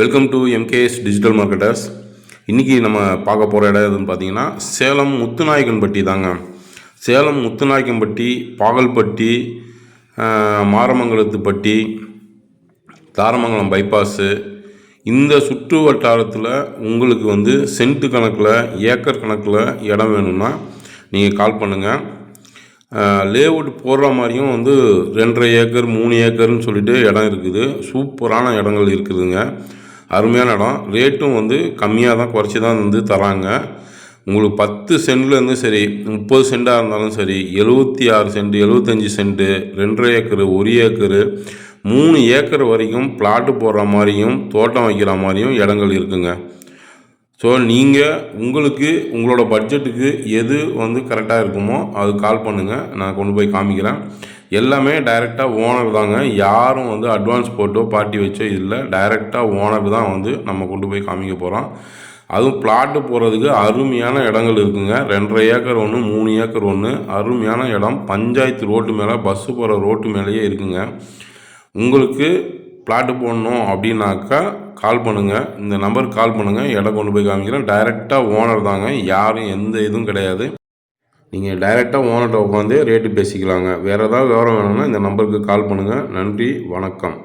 Welcome to MKS digital marketers இன்றைக்கி நம்ம பார்க்க போகிற இடம் எதுன்னு பார்த்தீங்கன்னா சேலம் முத்துநாயக்கன்பட்டி தாங்க. சேலம் முத்துநாயக்கன்பட்டி பாகல்பட்டி மாரமங்கலத்துப்பட்டி தாரமங்கலம் பைபாஸு இந்த சுற்று வட்டாரத்தில் உங்களுக்கு வந்து சென்ட்டு கணக்கில் ஏக்கர் கணக்கில் இடம் வேணும்னா நீங்கள் கால் பண்ணுங்கள் லேஅவுட் போடுற மாதிரியும் வந்து ரெண்டரை ஏக்கர் மூணு ஏக்கர்னு சொல்லிட்டு இடம் இருக்குது. சூப்பரான இடங்கள் இருக்குதுங்க. அருமையான இடம். ரேட்டும் வந்து கம்மியாக தான் குறைச்சி தான் வந்து தராங்க. உங்களுக்கு பத்து சென்ட்லேருந்து சரி முப்பது சென்டாக இருந்தாலும் சரி எழுபத்தி ஆறு சென்ட் எழுபத்தஞ்சி சென்ட்டு ரெண்டரை ஏக்கரு ஒரு ஏக்கரு மூணு ஏக்கர் வரைக்கும் பிளாட்டு போடுற மாதிரியும் தோட்டம் வைக்கிற மாதிரியும் இடங்கள் இருக்குங்க. ஸோ நீங்கள் உங்களுக்கு உங்களோட பட்ஜெட்டுக்கு எது வந்து கரெக்டாக இருக்குமோ அது கால் பண்ணுங்கள் நான் கொண்டு போய் காமிக்கிறேன். எல்லாமே டைரெக்டாக ஓனர் தாங்க. யாரும் வந்து அட்வான்ஸ் போட்டோ பார்ட்டி வச்சோ இல்லை டைரெக்டாக ஓனர் தான் வந்து நம்ம கொண்டு போய் காமிக்க போகிறோம் அதுவும் பிளாட்டு போகிறதுக்கு அருமையான இடங்கள் இருக்குங்க. ரெண்டரை ஏக்கர் ஒன்று மூணு ஏக்கர் ஒன்று அருமையான இடம். பஞ்சாயத்து ரோட்டு மேலே பஸ்ஸு போகிற ரோட்டு மேலேயே இருக்குங்க. உங்களுக்கு பிளாட்டு போடணும் அப்படின்னாக்கா கால் பண்ணுங்கள் இந்த நம்பருக்கு கால் பண்ணுங்கள் இடம் கொண்டு போய் காமிக்கிறேன். டைரெக்டாக ஓனர் தாங்க. யாரும் எந்த இதுவும் கிடையாது. நீங்கள் டைரெக்டாக ஓனர்கிட்ட உட்காந்து ரேட்டு பேசிக்கலாங்க. வேறு ஏதாவது விவரம் வேணும்னா இந்த நம்பருக்கு கால் பண்ணுங்கள் நன்றி வணக்கம்.